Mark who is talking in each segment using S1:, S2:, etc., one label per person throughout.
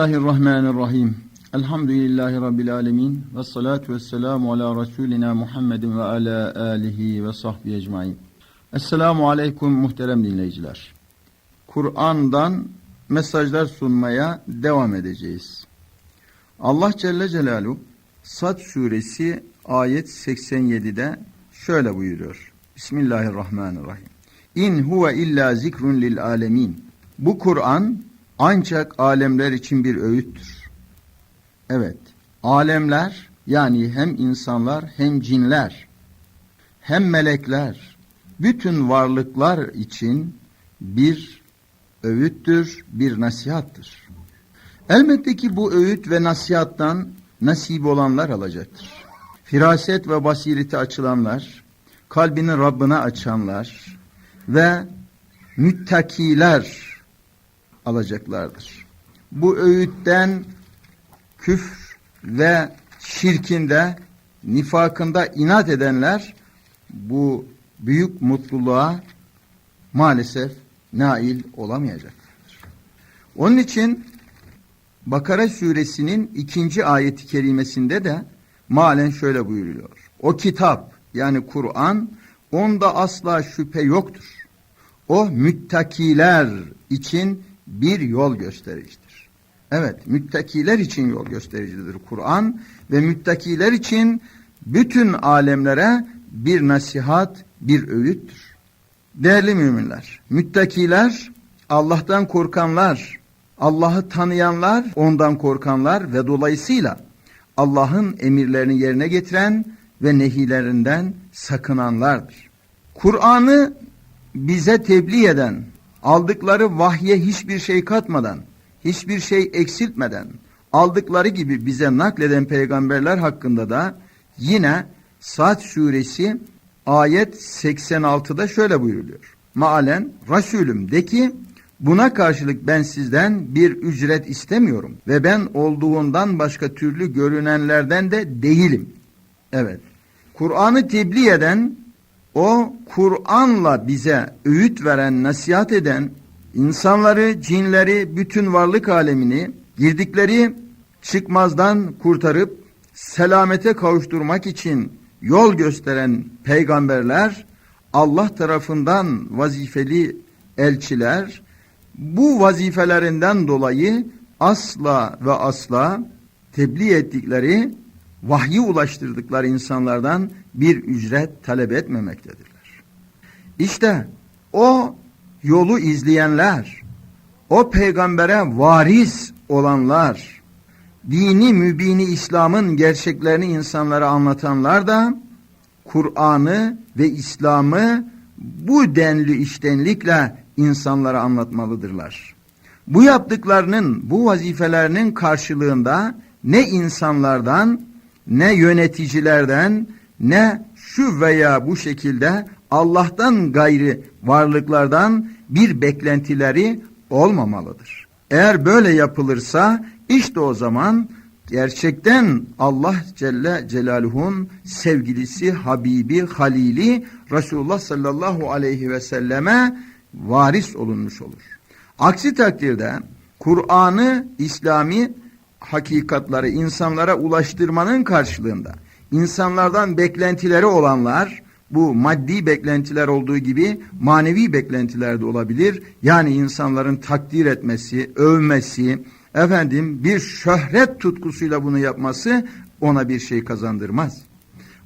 S1: Bismillahirrahmanirrahim. Elhamdülillahi Rabbil alemin. Ve salatu ve selamu ala Resulina Muhammedin ve ala alihi ve sahbihi ecmain. Esselamu aleyküm muhterem dinleyiciler. Kur'an'dan mesajlar sunmaya devam edeceğiz. Allah Celle Celaluhu Sad suresi ayet 87'de şöyle buyuruyor. Bismillahirrahmanirrahim. İn huve illa zikrun lil alemin. Bu Kur'an ancak alemler için bir öğüttür. Evet, alemler yani hem insanlar hem cinler hem melekler bütün varlıklar için bir öğüttür, bir nasihattır. Elbette ki bu öğüt ve nasihattan nasip olanlar alacaktır. Firaset ve basireti açılanlar, kalbini Rabbine açanlar ve müttakiler alacaklardır. Bu öğütten küfr ve şirkinde, nifakında inat edenler bu büyük mutluluğa maalesef nail olamayacaklardır. Onun için Bakara suresinin ikinci ayeti kerimesinde de malen şöyle buyuruluyor. O kitap yani Kur'an onda asla şüphe yoktur. O müttakiler için bir yol göstericidir. Evet, müttakiler için yol göstericidir Kur'an ve müttakiler için bütün alemlere bir nasihat, bir öğüttür. Değerli müminler, müttakiler Allah'tan korkanlar, Allah'ı tanıyanlar, ondan korkanlar ve dolayısıyla Allah'ın emirlerini yerine getiren ve nehilerinden sakınanlardır. Kur'an'ı bize tebliğ eden, aldıkları vahye hiçbir şey katmadan, hiçbir şey eksiltmeden, aldıkları gibi bize nakleden peygamberler hakkında da yine Saat suresi ayet 86'da şöyle buyuruluyor. Maalen Resulüm de ki buna karşılık ben sizden bir ücret istemiyorum ve ben olduğundan başka türlü görünenlerden de değilim. Evet. Kur'an'ı tebliğ eden o Kur'an'la bize öğüt veren, nasihat eden, insanları, cinleri, bütün varlık alemini girdikleri çıkmazdan kurtarıp selamete kavuşturmak için yol gösteren peygamberler, Allah tarafından vazifeli elçiler, bu vazifelerinden dolayı asla ve asla tebliğ ettikleri, vahyi ulaştırdıkları insanlardan bir ücret talep etmemektedirler. İşte o yolu izleyenler, o peygambere varis olanlar, dini mübini İslam'ın gerçeklerini insanlara anlatanlar da Kur'an'ı ve İslam'ı bu denli iştenlikle insanlara anlatmalıdırlar. Bu yaptıklarının, bu vazifelerinin karşılığında ne insanlardan, ne yöneticilerden, ne şu veya bu şekilde Allah'tan gayri varlıklardan bir beklentileri olmamalıdır. Eğer böyle yapılırsa işte o zaman gerçekten Allah Celle Celaluhu'nun sevgilisi, Habibi, Halili Resulullah sallallahu aleyhi ve selleme varis olunmuş olur. Aksi takdirde Kur'an'ı İslami hakikatları insanlara ulaştırmanın karşılığında insanlardan beklentileri olanlar bu maddi beklentiler olduğu gibi manevi beklentiler de olabilir. Yani insanların takdir etmesi, övmesi, efendim bir şöhret tutkusuyla bunu yapması ona bir şey kazandırmaz.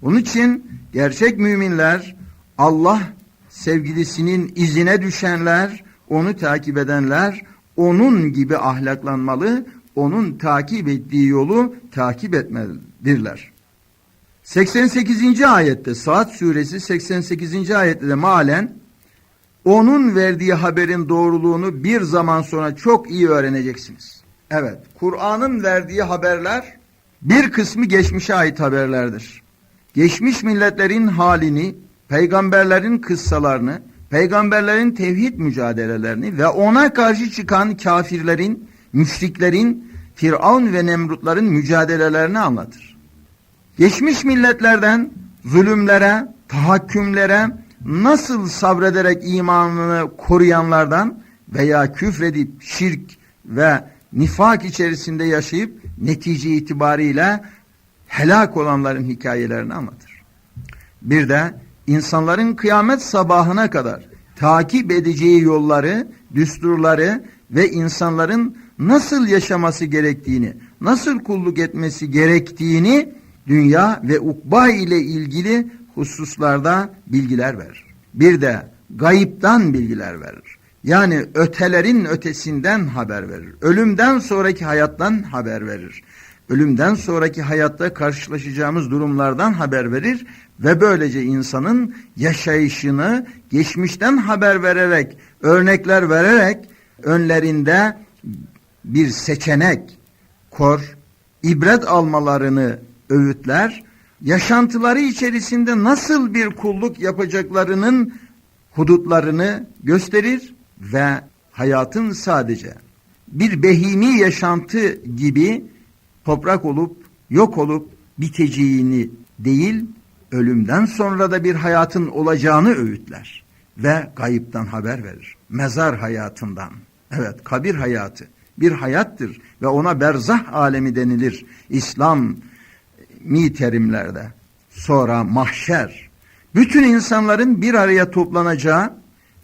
S1: Onun için gerçek müminler Allah sevgilisinin izine düşenler, onu takip edenler onun gibi ahlaklanmalı, onun takip ettiği yolu takip etmelidirler. 88. ayette Saat suresi 88. ayette de malen onun verdiği haberin doğruluğunu bir zaman sonra çok iyi öğreneceksiniz. Evet, Kur'an'ın verdiği haberler bir kısmı geçmişe ait haberlerdir. Geçmiş milletlerin halini, peygamberlerin kıssalarını, peygamberlerin tevhid mücadelelerini ve ona karşı çıkan kafirlerin, müşriklerin, Firavun ve Nemrutların mücadelelerini anlatır. Geçmiş milletlerden zulümlere, tahakkümlere nasıl sabrederek imanını koruyanlardan veya küfredip şirk ve nifak içerisinde yaşayıp netice itibariyle helak olanların hikayelerini anlatır. Bir de insanların kıyamet sabahına kadar takip edeceği yolları, düsturları ve insanların nasıl yaşaması gerektiğini, nasıl kulluk etmesi gerektiğini dünya ve ukba ile ilgili hususlarda bilgiler verir. Bir de gayiptan bilgiler verir. Yani ötelerin ötesinden haber verir. Ölümden sonraki hayattan haber verir. Ölümden sonraki hayatta karşılaşacağımız durumlardan haber verir ve böylece insanın yaşayışını geçmişten haber vererek, örnekler vererek önlerinde bir seçenek kor, ibret almalarını öğütler, yaşantıları içerisinde nasıl bir kulluk yapacaklarının hudutlarını gösterir ve hayatın sadece bir behimi yaşantı gibi toprak olup yok olup biteceğini değil, ölümden sonra da bir hayatın olacağını öğütler ve gayipten haber verir. Mezar hayatından. Evet, kabir hayatı bir hayattır ve ona berzah alemi denilir. İslam mi terimlerde. Sonra mahşer. Bütün insanların bir araya toplanacağı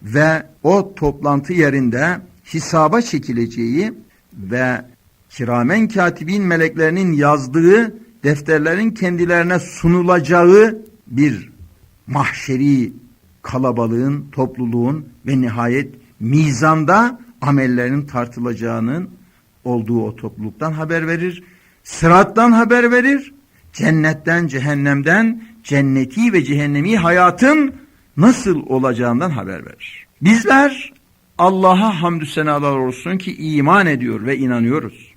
S1: ve o toplantı yerinde hesaba çekileceği ve kiramen katibin meleklerinin yazdığı defterlerin kendilerine sunulacağı bir mahşeri kalabalığın, topluluğun ve nihayet mizanda amellerin tartılacağının olduğu o topluluktan haber verir. Sırattan haber verir. Cennetten, cehennemden, cenneti ve cehennemi hayatın nasıl olacağından haber verir. Bizler Allah'a hamdü senalar olsun ki iman ediyor ve inanıyoruz.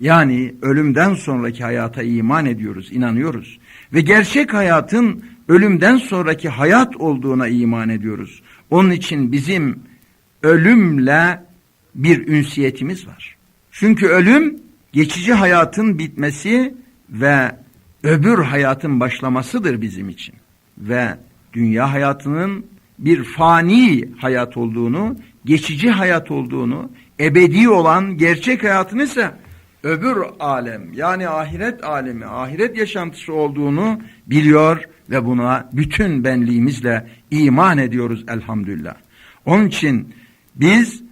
S1: Yani ölümden sonraki hayata iman ediyoruz, inanıyoruz. Ve gerçek hayatın ölümden sonraki hayat olduğuna iman ediyoruz. Onun için bizim ölümle bir ünsiyetimiz var. Çünkü ölüm geçici hayatın bitmesi ve öbür hayatın başlamasıdır bizim için. Ve dünya hayatının bir fani hayat olduğunu, geçici hayat olduğunu, ebedi olan gerçek hayatın ise öbür alem yani ahiret alemi, ahiret yaşantısı olduğunu biliyor ve buna bütün benliğimizle iman ediyoruz elhamdülillah. Onun için biz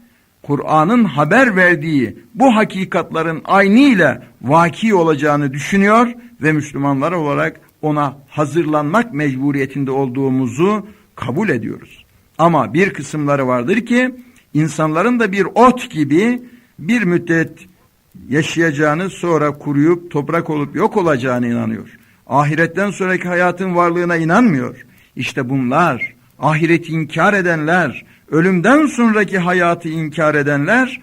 S1: Kur'an'ın haber verdiği bu hakikatların aynı ile vaki olacağını düşünüyor ve Müslümanlar olarak ona hazırlanmak mecburiyetinde olduğumuzu kabul ediyoruz. Ama bir kısımları vardır ki insanların da bir ot gibi bir müddet yaşayacağını sonra kuruyup toprak olup yok olacağını inanıyor. Ahiretten sonraki hayatın varlığına inanmıyor. İşte bunlar ahireti inkar edenler, ölümden sonraki hayatı inkar edenler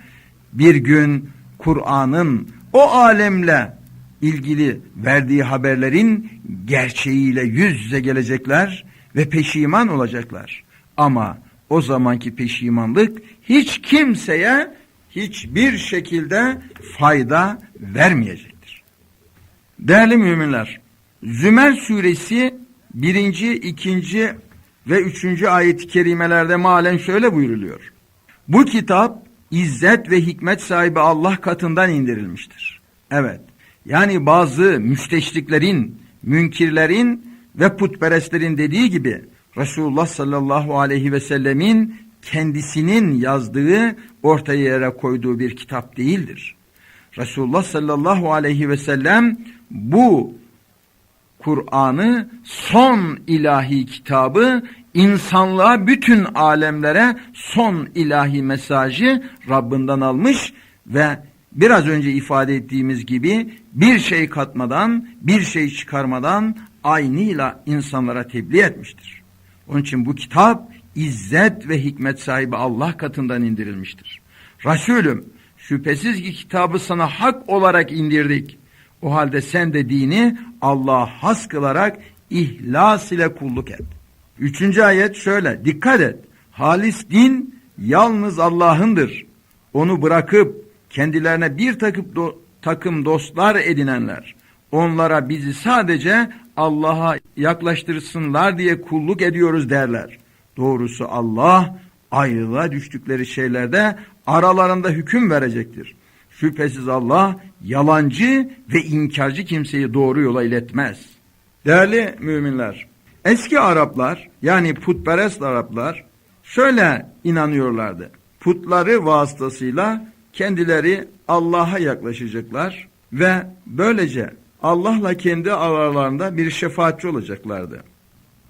S1: bir gün Kur'an'ın o alemle ilgili verdiği haberlerin gerçeğiyle yüz yüze gelecekler ve peşiman olacaklar. Ama o zamanki peşimanlık hiç kimseye hiçbir şekilde fayda vermeyecektir. Değerli müminler, Zümer suresi birinci, ikinci ve üçüncü ayet-i kerimelerde malen şöyle buyruluyor. Bu kitap izzet ve hikmet sahibi Allah katından indirilmiştir. Evet, yani bazı müsteşriklerin, münkirlerin ve putperestlerin dediği gibi Resulullah sallallahu aleyhi ve sellemin kendisinin yazdığı ortaya yere koyduğu bir kitap değildir. Resulullah sallallahu aleyhi ve sellem bu Kur'an'ı son ilahi kitabı insanlığa bütün alemlere son ilahi mesajı Rabbinden almış ve biraz önce ifade ettiğimiz gibi bir şey katmadan bir şey çıkarmadan aynıyla insanlara tebliğ etmiştir. Onun için bu kitap izzet ve hikmet sahibi Allah katından indirilmiştir. Resulüm şüphesiz ki kitabı sana hak olarak indirdik. O halde sen de dini Allah'a has kılarak ihlas ile kulluk et. Üçüncü ayet şöyle dikkat et. Halis din yalnız Allah'ındır. Onu bırakıp kendilerine bir takıp do takım dostlar edinenler onlara bizi sadece Allah'a yaklaştırsınlar diye kulluk ediyoruz derler. Doğrusu Allah ayrılığa düştükleri şeylerde aralarında hüküm verecektir. Şüphesiz Allah yalancı ve inkarcı kimseyi doğru yola iletmez. Değerli müminler, eski Araplar yani putperest Araplar şöyle inanıyorlardı. Putları vasıtasıyla kendileri Allah'a yaklaşacaklar ve böylece Allah'la kendi aralarında bir şefaatçi olacaklardı.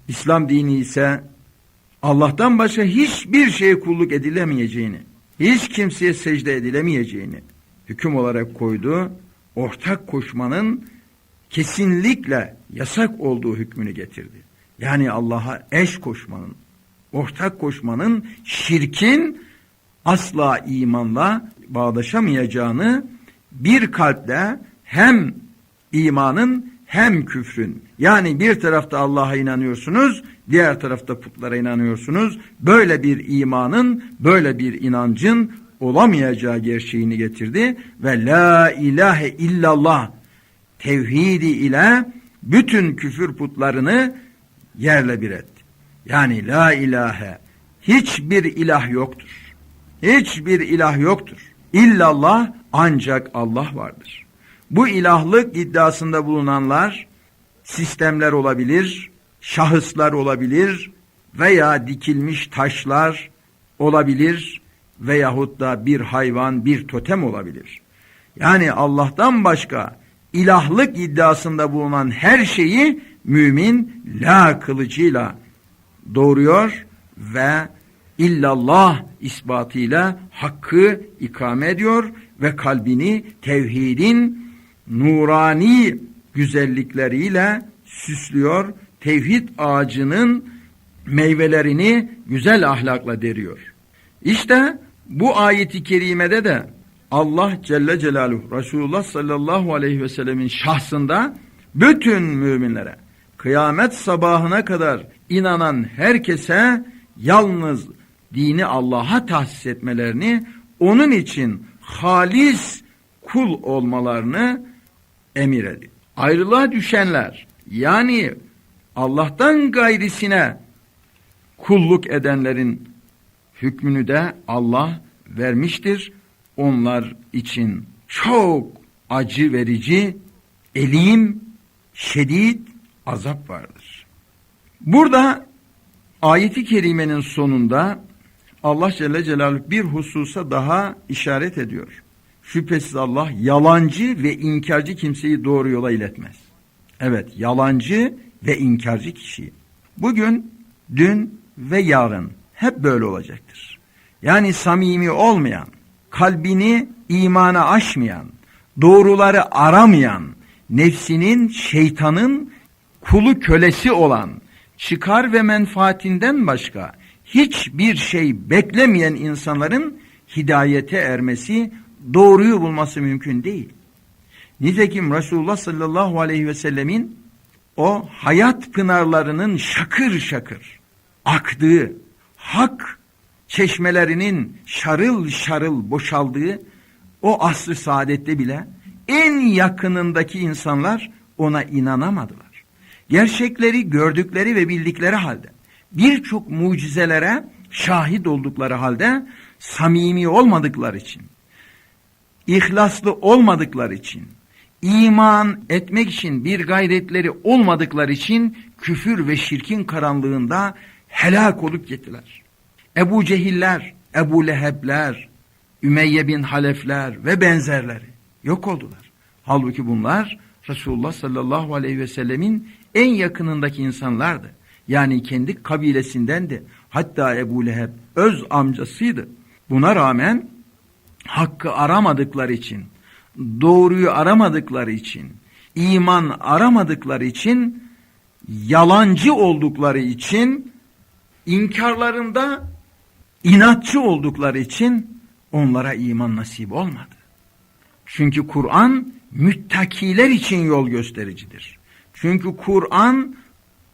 S1: İslam dini ise Allah'tan başka hiçbir şeye kulluk edilemeyeceğini, hiç kimseye secde edilemeyeceğini hüküm olarak koydu. Ortak koşmanın kesinlikle yasak olduğu hükmünü getirdi. Yani Allah'a eş koşmanın, ortak koşmanın, şirkin asla imanla bağdaşamayacağını bir kalple hem imanın hem küfrün yani bir tarafta Allah'a inanıyorsunuz diğer tarafta putlara inanıyorsunuz böyle bir imanın böyle bir inancın olamayacağı gerçeğini getirdi ve la ilahe illallah tevhidi ile bütün küfür putlarını yerle bir etti. Yani la ilahe hiçbir ilah yoktur. Hiçbir ilah yoktur. İllallah ancak Allah vardır. Bu ilahlık iddiasında bulunanlar sistemler olabilir, şahıslar olabilir veya dikilmiş taşlar olabilir veyahut da bir hayvan, bir totem olabilir. Yani Allah'tan başka ilahlık iddiasında bulunan her şeyi mümin la kılıcıyla doğuruyor ve illallah ispatıyla hakkı ikame ediyor ve kalbini tevhidin nurani güzellikleriyle süslüyor. Tevhid ağacının meyvelerini güzel ahlakla deriyor. İşte bu ayeti kerimede de Allah Celle Celaluhu Resulullah sallallahu aleyhi ve sellemin şahsında bütün müminlere kıyamet sabahına kadar inanan herkese yalnız dini Allah'a tahsis etmelerini onun için halis kul olmalarını emir ediyor. Ayrılığa düşenler yani Allah'tan gayrisine kulluk edenlerin hükmünü de Allah vermiştir. Onlar için çok acı verici, elim, şiddet azap vardır. Burada ayeti kerimenin sonunda Allah Celle Celaluhu bir hususa daha işaret ediyor. Şüphesiz Allah yalancı ve inkarcı kimseyi doğru yola iletmez. Evet yalancı ve inkarcı kişi. Bugün, dün ve yarın hep böyle olacaktır. Yani samimi olmayan, kalbini imana aşmayan, doğruları aramayan, nefsinin, şeytanın kulu kölesi olan, çıkar ve menfaatinden başka hiçbir şey beklemeyen insanların hidayete ermesi, doğruyu bulması mümkün değil. Nitekim Resulullah sallallahu aleyhi ve sellemin o hayat pınarlarının şakır şakır aktığı, hak çeşmelerinin şarıl şarıl boşaldığı o asr saadette bile en yakınındaki insanlar ona inanamadılar. Gerçekleri gördükleri ve bildikleri halde birçok mucizelere şahit oldukları halde samimi olmadıkları için, ihlaslı olmadıkları için, iman etmek için bir gayretleri olmadıkları için küfür ve şirkin karanlığında helak olup gittiler. Ebu Cehiller, Ebu Lehebler, Ümeyye bin Halefler ve benzerleri yok oldular. Halbuki bunlar Resulullah sallallahu aleyhi ve sellemin en yakınındaki insanlardı. Yani kendi kabilesindendi. Hatta Ebu Leheb öz amcasıydı. Buna rağmen hakkı aramadıkları için, doğruyu aramadıkları için, iman aramadıkları için, yalancı oldukları için, inkarlarında inatçı oldukları için onlara iman nasip olmadı. Çünkü Kur'an müttakiler için yol göstericidir. Çünkü Kur'an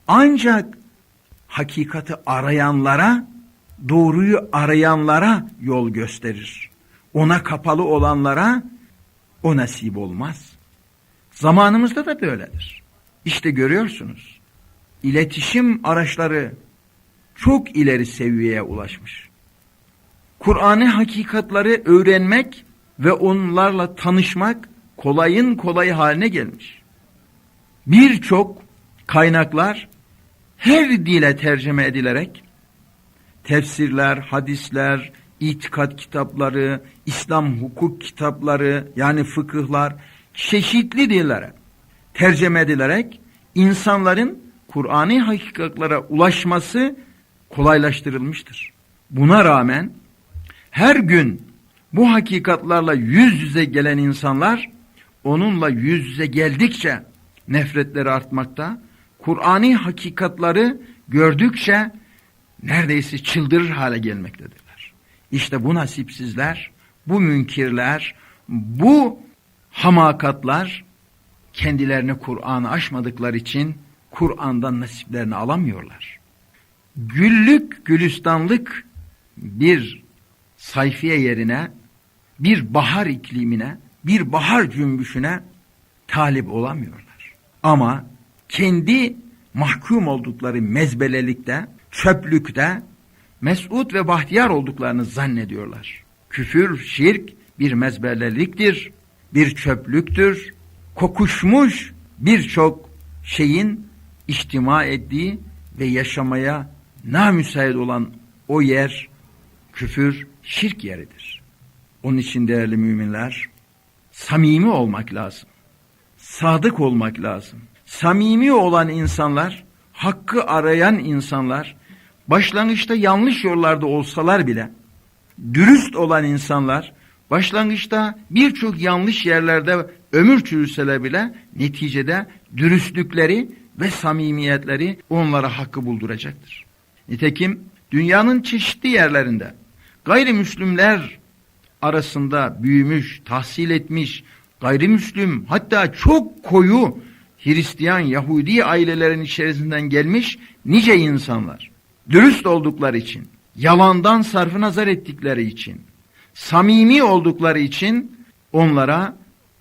S1: ancak hakikati arayanlara, doğruyu arayanlara yol gösterir. Ona kapalı olanlara o nasip olmaz. Zamanımızda da böyledir. İşte görüyorsunuz. İletişim araçları çok ileri seviyeye ulaşmış. Kur'an'ı hakikatları öğrenmek ve onlarla tanışmak kolayın kolay haline gelmiş. Birçok kaynaklar her dile tercüme edilerek tefsirler, hadisler, itikat kitapları, İslam hukuk kitapları yani fıkıhlar çeşitli dillere tercüme edilerek insanların Kur'an'ı hakikatlere ulaşması kolaylaştırılmıştır. Buna rağmen her gün bu hakikatlarla yüz yüze gelen insanlar onunla yüz yüze geldikçe nefretleri artmakta, Kur'an'ı hakikatları gördükçe neredeyse çıldırır hale gelmektedirler. İşte bu nasipsizler, bu münkirler, bu hamakatlar kendilerine Kur'an'ı aşmadıkları için Kur'an'dan nasiplerini alamıyorlar. Güllük, gülistanlık bir sayfiye yerine, bir bahar iklimine, bir bahar cümbüşüne talip olamıyorlar. Ama kendi mahkum oldukları mezbelelikte, çöplükte mesut ve bahtiyar olduklarını zannediyorlar. Küfür, şirk bir mezbeleliktir, bir çöplüktür, kokuşmuş birçok şeyin içtima ettiği ve yaşamaya namüsait olan o yer küfür, şirk yeridir. Onun için değerli müminler, samimi olmak lazım. Sadık olmak lazım. Samimi olan insanlar, hakkı arayan insanlar, başlangıçta yanlış yollarda olsalar bile, dürüst olan insanlar, başlangıçta birçok yanlış yerlerde ömür çürüseler bile, neticede dürüstlükleri ve samimiyetleri onlara hakkı bulduracaktır. Nitekim dünyanın çeşitli yerlerinde gayrimüslimler arasında büyümüş, tahsil etmiş, gayrimüslim hatta çok koyu Hristiyan, Yahudi ailelerin içerisinden gelmiş nice insanlar. Dürüst oldukları için, yalandan sarfı nazar ettikleri için, samimi oldukları için onlara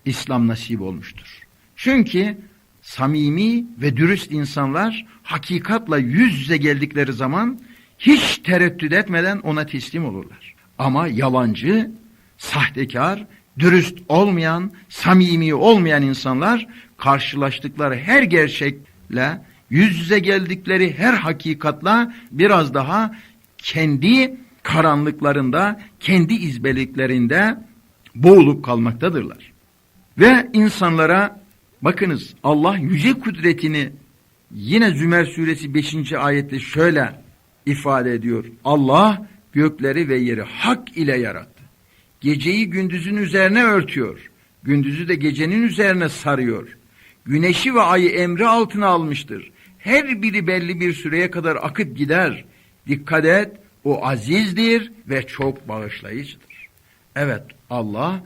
S1: İslam nasip olmuştur. Çünkü samimi ve dürüst insanlar hakikatla yüz yüze geldikleri zaman hiç tereddüt etmeden ona teslim olurlar. Ama yalancı, sahtekar, dürüst olmayan, samimi olmayan insanlar karşılaştıkları her gerçekle, yüz yüze geldikleri her hakikatla biraz daha kendi karanlıklarında, kendi izbeliklerinde boğulup kalmaktadırlar. Ve insanlara bakınız Allah yüce kudretini yine Zümer suresi 5. ayette şöyle ifade ediyor. Allah gökleri ve yeri hak ile yarattı. Geceyi gündüzün üzerine örtüyor. Gündüzü de gecenin üzerine sarıyor. Güneşi ve ayı emri altına almıştır. Her biri belli bir süreye kadar akıp gider. Dikkat et, o azizdir ve çok bağışlayıcıdır. Evet, Allah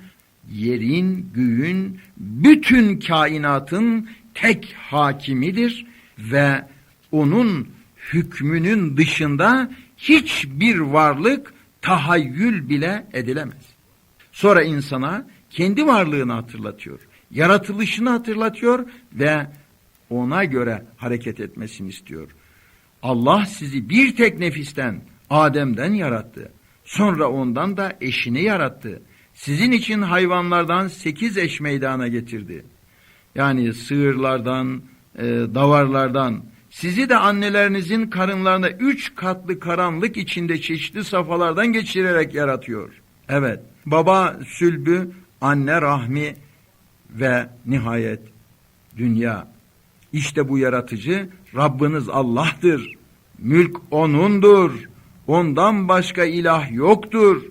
S1: yerin, göğün, bütün kainatın tek hakimidir ve onun hükmünün dışında hiçbir varlık tahayyül bile edilemez. Sonra insana kendi varlığını hatırlatıyor, yaratılışını hatırlatıyor ve ona göre hareket etmesini istiyor. Allah sizi bir tek nefisten, Adem'den yarattı. Sonra ondan da eşini yarattı. Sizin için hayvanlardan sekiz eş meydana getirdi. Yani sığırlardan, e, davarlardan, sizi de annelerinizin karınlarında üç katlı karanlık içinde çeşitli safhalardan geçirerek yaratıyor. Evet, baba sülbü, anne rahmi ve nihayet dünya. İşte bu yaratıcı Rabbiniz Allah'tır. Mülk O'nundur. Ondan başka ilah yoktur.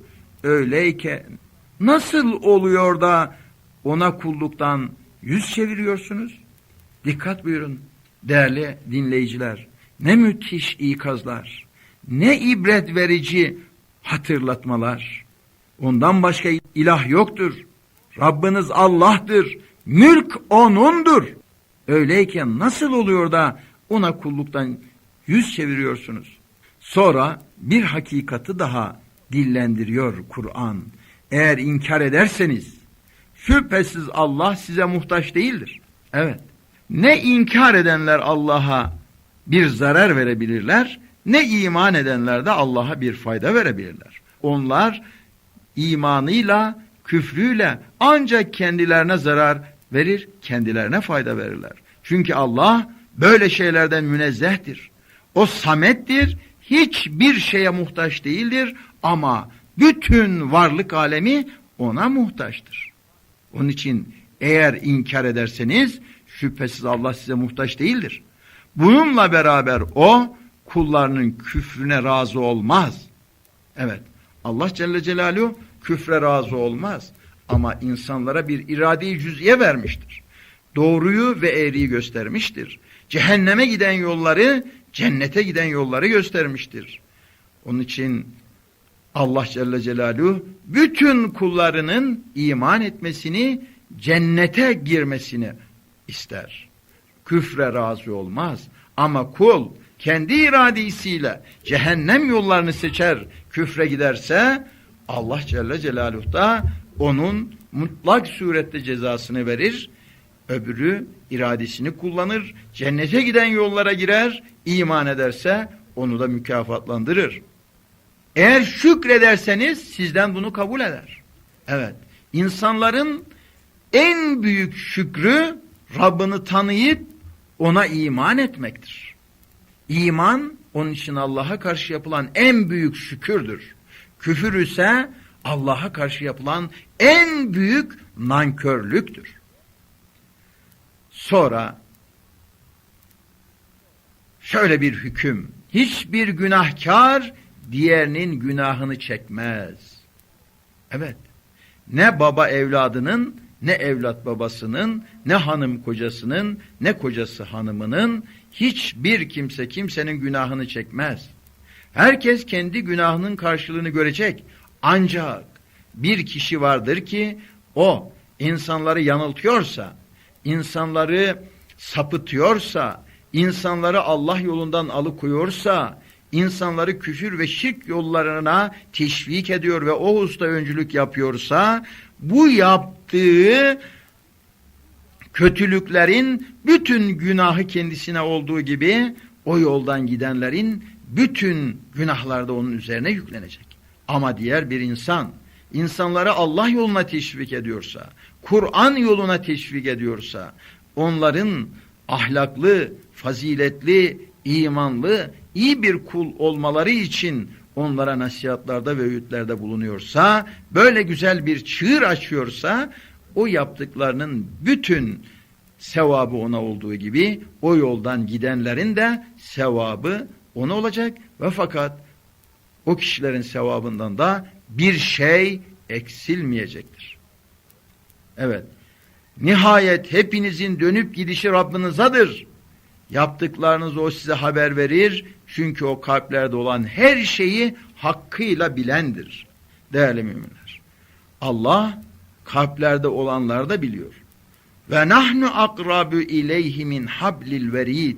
S1: Öyleyken nasıl oluyor da ona kulluktan yüz çeviriyorsunuz? Dikkat buyurun değerli dinleyiciler. Ne müthiş ikazlar. Ne ibret verici hatırlatmalar. Ondan başka ilah yoktur. Rabbiniz Allah'tır. Mülk O'nundur. Öyleyken nasıl oluyor da ona kulluktan yüz çeviriyorsunuz? Sonra bir hakikati daha dillendiriyor Kur'an. Eğer inkar ederseniz şüphesiz Allah size muhtaç değildir. Evet. Ne inkar edenler Allah'a bir zarar verebilirler, ne iman edenler de Allah'a bir fayda verebilirler. Onlar imanıyla küfrüyle ancak kendilerine zarar verir, kendilerine fayda verirler. Çünkü Allah böyle şeylerden münezzehtir. O samettir, hiçbir şeye muhtaç değildir ama bütün varlık alemi ona muhtaçtır. Onun için eğer inkar ederseniz şüphesiz Allah size muhtaç değildir. Bununla beraber o kullarının küfrüne razı olmaz. Evet Allah Celle Celaluhu küfre razı olmaz. Ama insanlara bir irade-i cüz'iye vermiştir. Doğruyu ve eğriyi göstermiştir. Cehenneme giden yolları, cennete giden yolları göstermiştir. Onun için Allah Celle Celaluhu bütün kullarının iman etmesini, cennete girmesini ister. Küfre razı olmaz. Ama kul kendi iradesiyle cehennem yollarını seçer, küfre giderse Allah Celle Celaluhu da onun mutlak surette cezasını verir. Öbürü iradesini kullanır, cennete giden yollara girer, iman ederse onu da mükafatlandırır. Eğer şükrederseniz sizden bunu kabul eder. Evet, insanların en büyük şükrü Rabbini tanıyıp ona iman etmektir. İman onun için Allah'a karşı yapılan en büyük şükürdür. Küfür ise Allah'a karşı yapılan en büyük nankörlüktür. Sonra şöyle bir hüküm. Hiçbir günahkar diğerinin günahını çekmez. Evet. Ne baba evladının, ne evlat babasının, ne hanım kocasının, ne kocası hanımının, hiçbir kimse kimsenin günahını çekmez. Herkes kendi günahının karşılığını görecek. Ancak bir kişi vardır ki o insanları yanıltıyorsa, insanları sapıtıyorsa, insanları Allah yolundan alıkoyuyorsa, insanları küfür ve şirk yollarına teşvik ediyor ve o usta öncülük yapıyorsa, bu yaptığı kötülüklerin bütün günahı kendisine olduğu gibi o yoldan gidenlerin bütün günahlarda onun üzerine yüklenecek. Ama diğer bir insan insanları Allah yoluna teşvik ediyorsa, Kur'an yoluna teşvik ediyorsa, onların ahlaklı, faziletli, imanlı, iyi bir kul olmaları için onlara nasihatlarda ve öğütlerde bulunuyorsa, böyle güzel bir çığır açıyorsa, o yaptıklarının bütün sevabı ona olduğu gibi, o yoldan gidenlerin de sevabı ona olacak ve fakat o kişilerin sevabından da bir şey eksilmeyecektir. Evet. Nihayet hepinizin dönüp gidişi Rabbinizadır. Yaptıklarınız o size haber verir. Çünkü o kalplerde olan her şeyi hakkıyla bilendir. Değerli müminler. Allah kalplerde olanları da biliyor. Ve nahnu akrabu ileyhi min hablil verid.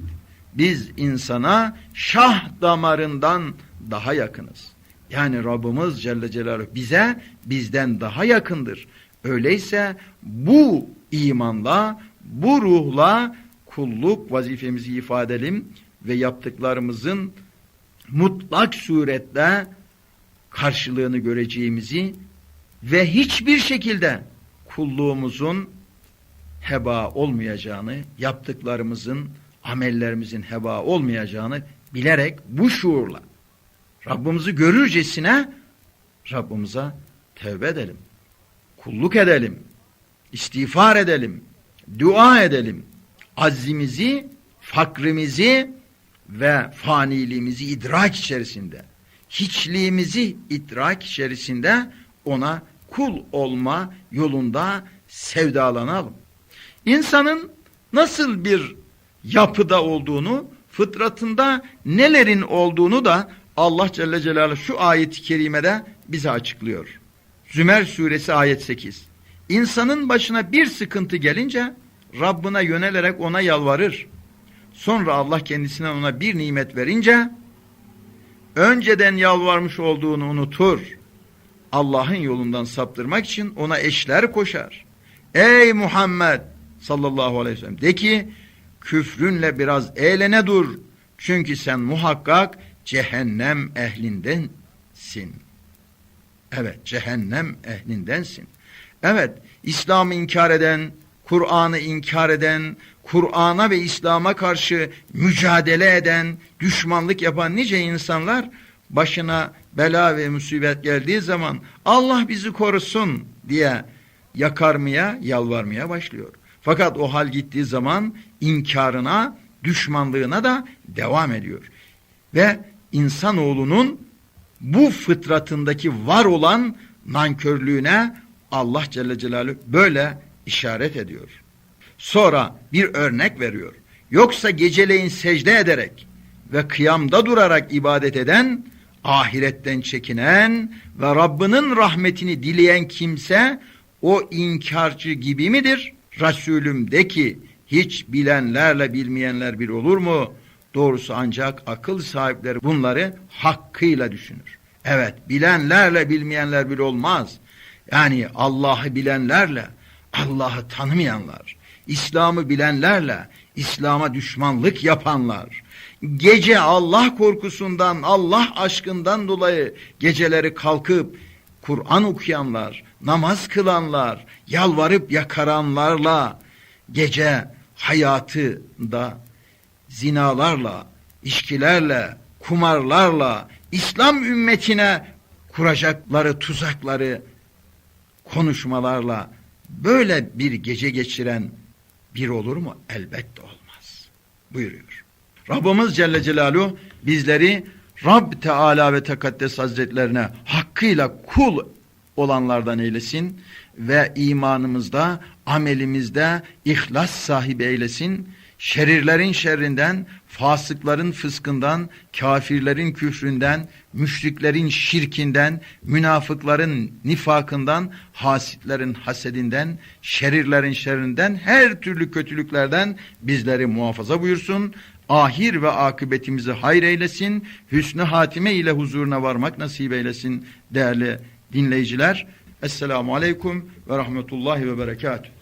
S1: Biz insana şah damarından daha yakınız. Yani Rabbimiz Celle Celaluhu bize bizden daha yakındır. Öyleyse bu imanla, bu ruhla kulluk vazifemizi ifade edelim ve yaptıklarımızın mutlak surette karşılığını göreceğimizi ve hiçbir şekilde kulluğumuzun heba olmayacağını, yaptıklarımızın, amellerimizin heba olmayacağını bilerek bu şuurla Rabbimizi görürcesine Rabbimize tevbe edelim. Kulluk edelim. istiğfar edelim. Dua edelim. Azimizi, fakrimizi ve faniliğimizi idrak içerisinde, hiçliğimizi idrak içerisinde ona kul olma yolunda sevdalanalım. İnsanın nasıl bir yapıda olduğunu, fıtratında nelerin olduğunu da Allah Celle Celaluhu şu ayet-i kerimede bize açıklıyor. Zümer suresi ayet 8. İnsanın başına bir sıkıntı gelince Rabbine yönelerek ona yalvarır. Sonra Allah kendisine ona bir nimet verince önceden yalvarmış olduğunu unutur. Allah'ın yolundan saptırmak için ona eşler koşar. Ey Muhammed sallallahu aleyhi ve sellem de ki küfrünle biraz eğlene dur. Çünkü sen muhakkak cehennem ehlindensin. Evet, cehennem ehlindensin. Evet, İslam'ı inkar eden, Kur'an'ı inkar eden, Kur'an'a ve İslam'a karşı mücadele eden, düşmanlık yapan nice insanlar başına bela ve musibet geldiği zaman Allah bizi korusun diye yakarmaya, yalvarmaya başlıyor. Fakat o hal gittiği zaman inkarına, düşmanlığına da devam ediyor. Ve insanoğlunun bu fıtratındaki var olan nankörlüğüne Allah Celle Celaluhu böyle işaret ediyor. Sonra bir örnek veriyor. Yoksa geceleyin secde ederek ve kıyamda durarak ibadet eden, ahiretten çekinen ve Rabbinin rahmetini dileyen kimse o inkarcı gibi midir? Resulüm de ki hiç bilenlerle bilmeyenler bir olur mu? Doğrusu ancak akıl sahipleri bunları hakkıyla düşünür. Evet bilenlerle bilmeyenler bir olmaz. Yani Allah'ı bilenlerle Allah'ı tanımayanlar, İslam'ı bilenlerle İslam'a düşmanlık yapanlar, gece Allah korkusundan, Allah aşkından dolayı geceleri kalkıp Kur'an okuyanlar, namaz kılanlar, yalvarıp yakaranlarla gece hayatı da zinalarla, içkilerle, kumarlarla, İslam ümmetine kuracakları tuzakları konuşmalarla böyle bir gece geçiren bir olur mu? Elbette olmaz. Buyuruyor. Rabbimiz Celle Celaluhu bizleri Rab Teala ve Tekaddes Hazretlerine hakkıyla kul olanlardan eylesin ve imanımızda, amelimizde ihlas sahibi eylesin. Şerirlerin şerrinden, fasıkların fıskından, kafirlerin küfründen, müşriklerin şirkinden, münafıkların nifakından, hasitlerin hasedinden, şerirlerin şerrinden, her türlü kötülüklerden bizleri muhafaza buyursun. Ahir ve akıbetimizi hayır eylesin. Hüsnü hatime ile huzuruna varmak nasip eylesin değerli dinleyiciler. Esselamu Aleyküm ve Rahmetullahi ve Berekatuhu.